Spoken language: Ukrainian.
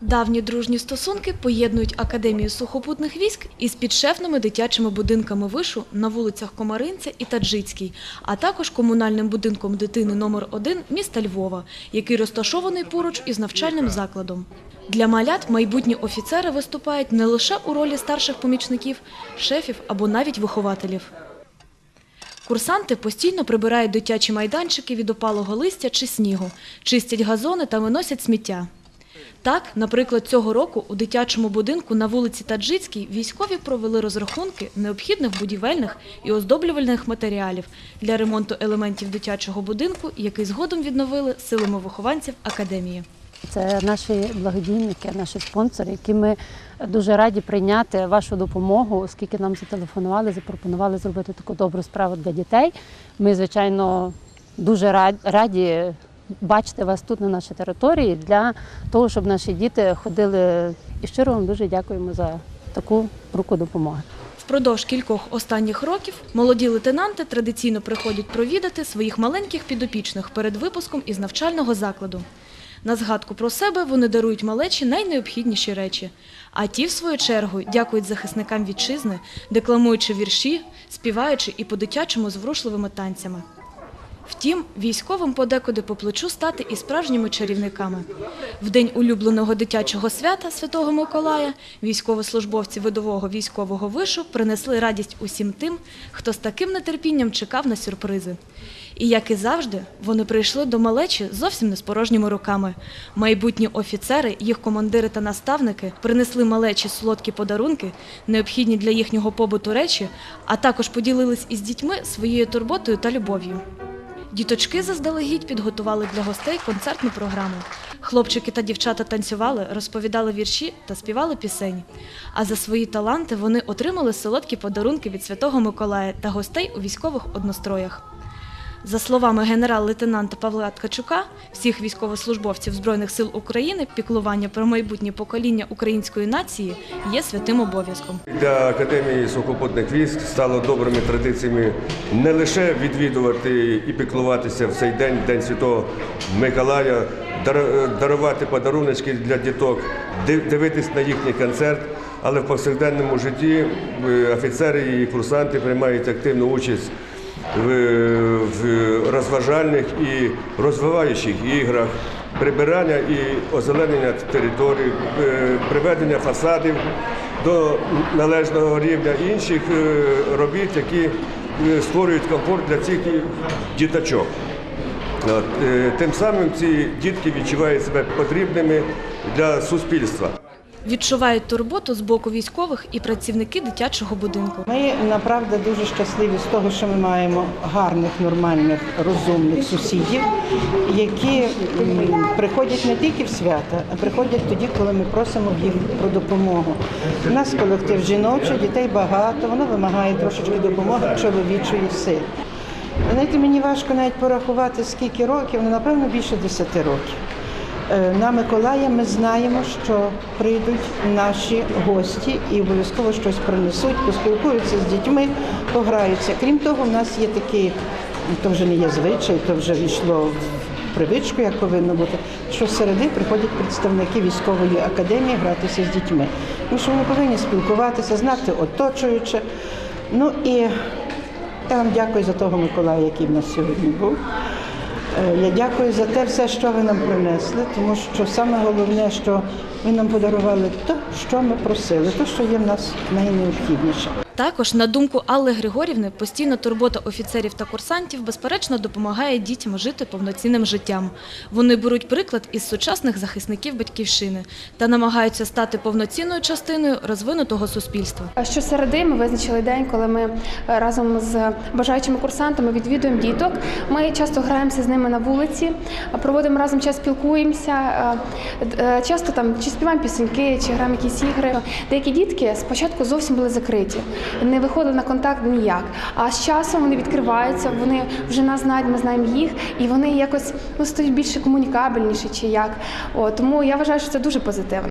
Давні дружні стосунки поєднують Академію сухопутних військ із підшефними дитячими будинками вишу на вулицях Комаринця і Таджицькій, а також комунальним будинком дитини номер 1 міста Львова, який розташований поруч із навчальним закладом. Для малят майбутні офіцери виступають не лише у ролі старших помічників, шефів або навіть вихователів. Курсанти постійно прибирають дитячі майданчики від опалого листя чи снігу, чистять газони та виносять сміття. Так, наприклад, цього року у дитячому будинку на вулиці Таджицькій військові провели розрахунки необхідних будівельних і оздоблювальних матеріалів для ремонту елементів дитячого будинку, який згодом відновили силами вихованців академії. Це наші благодійники, наші спонсори, які ми дуже раді прийняти вашу допомогу, оскільки нам зателефонували, запропонували зробити таку добру справу для дітей. Ми, звичайно, дуже рад- раді бачити вас тут на нашій території для того, щоб наші діти ходили. І щиро вам дуже дякуємо за таку руку допомоги. Впродовж кількох останніх років молоді лейтенанти традиційно приходять провідати своїх маленьких підопічних перед випуском із навчального закладу. На згадку про себе вони дарують малечі найнеобхідніші речі. А ті, в свою чергу, дякують захисникам вітчизни, декламуючи вірші, співаючи і по-дитячому зворушливими танцями. Втім, військовим подекуди по плечу стати і справжніми чарівниками. В день улюбленого дитячого свята Святого Миколая військовослужбовці видового військового вишу принесли радість усім тим, хто з таким нетерпінням чекав на сюрпризи. І як і завжди, вони прийшли до малечі зовсім не з порожніми руками. Майбутні офіцери, їх командири та наставники принесли малечі солодкі подарунки, необхідні для їхнього побуту речі, а також поділились із дітьми своєю турботою та любов'ю. Діточки заздалегідь підготували для гостей концертну програму. Хлопчики та дівчата танцювали, розповідали вірші та співали пісень. А за свої таланти вони отримали солодкі подарунки від Святого Миколая та гостей у військових одностроях. За словами генерал-лейтенанта Павла Ткачука, всіх військовослужбовців Збройних сил України піклування про майбутнє покоління української нації є святим обов'язком. Для Академії сухопутних військ стало добрими традиціями не лише відвідувати і піклуватися в цей день, День Святого Миколая, дар- дарувати подаруночки для діток, дивитись на їхній концерт. Але в повсякденному житті е, офіцери і курсанти приймають активну участь в, в розважальних і розвиваючих іграх, прибирання і озеленення територій, е, приведення фасадів до належного рівня інших е, робіт, які е, створюють комфорт для цих діточок. Тим самим ці дітки відчувають себе потрібними для суспільства. Відчувають турботу з боку військових і працівники дитячого будинку. Ми направду дуже щасливі з того, що ми маємо гарних, нормальних, розумних сусідів, які приходять не тільки в свята, а приходять тоді, коли ми просимо їх про допомогу. У нас колектив жіночий, дітей багато, воно вимагає трошечки допомоги чоловічої сили. Знаєте, мені важко навіть порахувати, скільки років, ну, напевно, більше 10 років. Е, На Миколая ми знаємо, що прийдуть наші гості і обов'язково щось принесуть, поспілкуються з дітьми, пограються. Крім того, в нас є такий, то вже не є звичай, то вже війшло в привичку, як повинно бути, що середи приходять представники військової академії гратися з дітьми. Тому що вони повинні спілкуватися, знати оточуюче. Ну і я вам дякую за того Миколая, який в нас сьогодні був. Е, Я дякую за те все, що ви нам принесли, тому що саме головне, що ви нам подарували те, що ми просили, те, що є в нас найнеобхідніше. Також, на думку Алли Григорівни, постійна турбота офіцерів та курсантів безперечно допомагає дітям жити повноцінним життям. Вони беруть приклад із сучасних захисників батьківщини та намагаються стати повноцінною частиною розвинутого суспільства. Щосереди ми визначили день, коли ми е, разом з бажаючими курсантами відвідуємо діток. Ми часто граємося з ними на вулиці, проводимо разом час, спілкуємося. е, е, Часто там чи співаємо пісеньки, чи граємо якісь ігри. Деякі дітки спочатку зовсім були закриті, не виходили на контакт ніяк. А з часом вони відкриваються, вони вже нас знають, ми знаємо їх, і вони якось ну, стають більше комунікабельніші чи як. О, тому я вважаю, що це дуже позитивно.